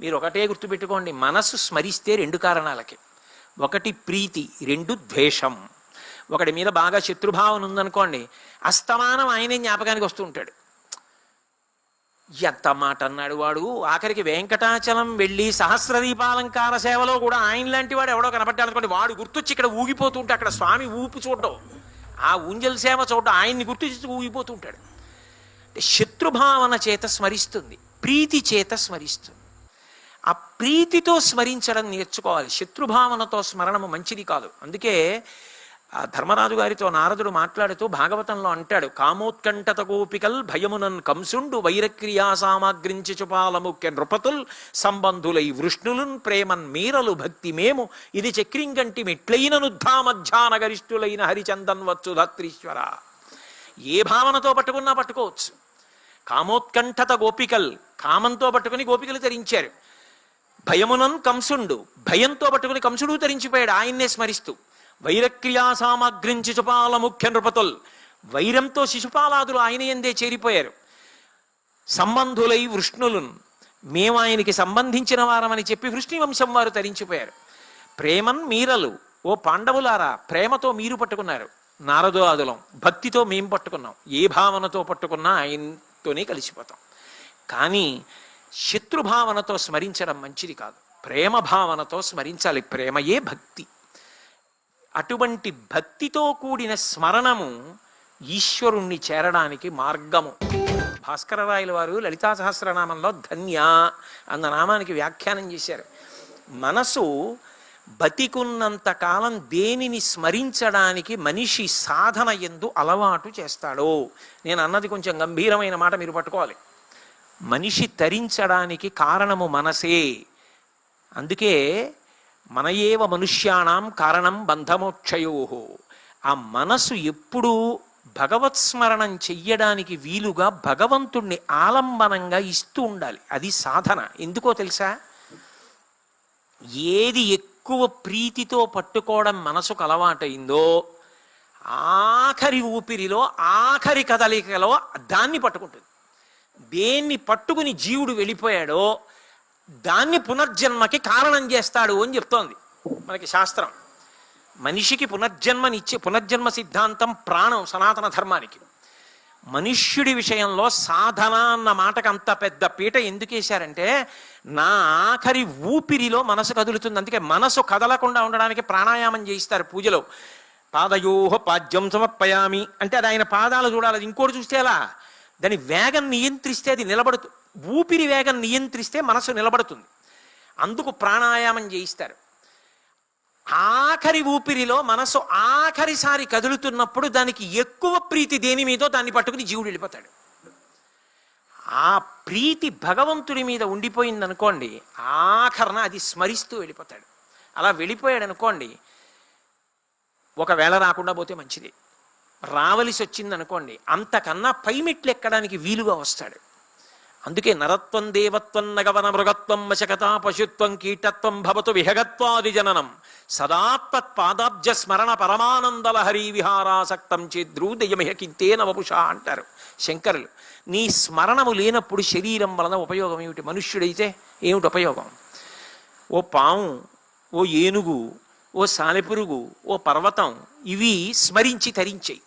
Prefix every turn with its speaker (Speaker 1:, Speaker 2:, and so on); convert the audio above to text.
Speaker 1: మీరు ఒకటే గుర్తుపెట్టుకోండి మనస్సు స్మరిస్తే రెండు కారణాలకి. ఒకటి ప్రీతి రెండు ద్వేషం. ఒకటి మీద బాగా శత్రుభావన ఉందనుకోండి అస్తమానం ఆయనే జ్ఞాపకానికి వస్తూ ఉంటాడు. ఎంత మాట అన్నాడు వాడు. ఆఖరికి వెంకటాచలం వెళ్ళి సహస్రదీపాలంకార సేవలో కూడా ఆయన లాంటి వాడు ఎవడో కనపడ్డాడనుకోండి వాడు గుర్తొచ్చి ఇక్కడ ఊగిపోతుంటే అక్కడ స్వామి ఊపి చూడడం. ఆ ఊంజల్ సేవ చూడడం ఆయన్ని గుర్తొచ్చి ఊగిపోతుంటాడు శత్రుభావన చేత స్మరిస్తుంది ప్రీతి చేత స్మరిస్తుంది. ఆ ప్రీతితో స్మరించడం నేర్చుకోవాలి. శత్రుభావనతో స్మరణము మంచిది కాదు. అందుకే ఆ ధర్మరాజు గారితో నారదుడు మాట్లాడుతూ భాగవతంలో అంటాడు కామోత్కంఠత గోపికల్ భయమునన్ కంసుండు వైరక్రియా సామాగ్రించి చుపాలముఖ్య నృపతుల్ సంబంధులై వృష్ణులున్ ప్రేమన్ మీరలు భక్తి మేము. ఇది చక్రింగంటి మెట్లైననుద్ధామధ్యాన గరిష్ఠులైన హరిచందన్ వచ్చు ధత్రీశ్వర. ఏ భావనతో పట్టుకున్నా పట్టుకోవచ్చు. కామోత్కంఠత గోపికల్ కామంతో పట్టుకుని గోపికలు ధరించారు భయమునం కంసుండు. భయంతో పట్టుకుని కంసుడు ధరించిపోయాడు. ఆయన్నే స్మరిస్తూ వైరక్రియా సామగ్రించి చుపాల ముఖ్య నృపతుల్. వైరంతో శిశుపాలాదులు ఆయన ఎందే చేరిపోయారు. సంబంధులై వృష్ణులున్ మేము ఆయనకి సంబంధించిన వారమని చెప్పి వృష్ణివంశం వారు తరించిపోయారు. ప్రేమన్ మీరలు ఓ పాండవులారా ప్రేమతో మీరు పట్టుకున్నారు. నారదో ఆదులం భక్తితో మేము పట్టుకున్నాం. ఏ భావనతో పట్టుకున్నా ఆయనతోనే కలిసిపోతాం. కానీ శత్రుభావనతో స్మరించడం మంచిది కాదు. ప్రేమ భావనతో స్మరించాలి. ప్రేమయే భక్తి. అటువంటి భక్తితో కూడిన స్మరణము ఈశ్వరుణ్ణి చేరడానికి మార్గము. భాస్కరరాయల వారు లలితా సహస్రనామంలో ధన్య అన్న నామానికి వ్యాఖ్యానం చేశారు. మనసు బతికున్నంత కాలం దేనిని స్మరించడానికి మనిషి సాధన ఎందు అలవాటు చేస్తాడో. నేను అన్నది కొంచెం గంభీరమైన మాట మీరు పట్టుకోవాలి. మనిషి తరించడానికి కారణము మనసే. అందుకే మన ఏవ మనుష్యాణం కారణం బంధమోక్షయో. ఆ మనసు ఎప్పుడూ భగవత్ స్మరణం చెయ్యడానికి వీలుగా భగవంతుణ్ణి ఆలంబనంగా ఇస్తూ ఉండాలి. అది సాధన. ఎందుకో తెలుసా? ఏది ఎక్కువ ప్రీతితో పట్టుకోవడం మనసుకు అలవాటైందో ఆఖరి ఊపిరిలో ఆఖరి కదలికలో దాన్ని పట్టుకుంటుంది. దేన్ని పట్టుకుని జీవుడు వెళ్ళిపోయాడో దాన్ని పునర్జన్మకి కారణం చేస్తాడు అని చెప్తోంది మనకి శాస్త్రం. మనిషికి పునర్జన్మనిచ్చే పునర్జన్మ సిద్ధాంతం ప్రాణం సనాతన ధర్మానికి. మనుష్యుడి విషయంలో సాధన అన్న మాటకు అంత పెద్ద పీట ఎందుకు వేశారంటే నా ఆఖరి ఊపిరిలో మనసు కదులుతుంది. అందుకే మనసు కదలకుండా ఉండడానికి ప్రాణాయామం చేయిస్తారు పూజలో. పాదయోహ పాద్యం సమర్పయామి. అంటే అది ఆయన పాదాలు చూడాలి. ఇంకోటి చూస్తే ఎలా? దాని వేగం నియంత్రిస్తే అది నిలబడుతు ఊపిరి వేగం నియంత్రిస్తే మనసు నిలబడుతుంది. అందుకు ప్రాణాయామం చేయిస్తారు. ఆఖరి ఊపిరిలో మనసు ఆఖరిసారి కదులుతున్నప్పుడు దానికి ఎక్కువ ప్రీతి దేని మీదో దాన్ని పట్టుకుని జీవుడు వెళ్ళిపోతాడు. ఆ ప్రీతి భగవంతుడి మీద ఉండిపోయింది అనుకోండి ఆఖరణ అది స్మరిస్తూ వెళ్ళిపోతాడు. అలా వెళ్ళిపోయాడు అనుకోండి ఒకవేళ రాకుండా పోతే మంచిది. రావలసి వచ్చింది అనుకోండి అంతకన్నా పై మెట్లు ఎక్కడానికి వీలుగా వస్తాడు. అందుకే నరత్వం దేవత్వం నగవన మృగత్వం వశకత పశుత్వం కీటత్వం భవతు విహగత్వాది జననం. సదాత్మత్ పాదాబ్జ స్మరణ పరమానందలహరి విహారాసక్తం చేద్రూదయమిహ కింతేన వపుష అంటారు శంకరులు. నీ స్మరణము లేనప్పుడు శరీరం వలన ఉపయోగం ఏమిటి? మనుష్యుడైతే ఏమిటి ఉపయోగం? ఓ పాము ఓ ఏనుగు ఓ సాలెపురుగు ఓ పర్వతం ఇవి స్మరించి తరించాయి.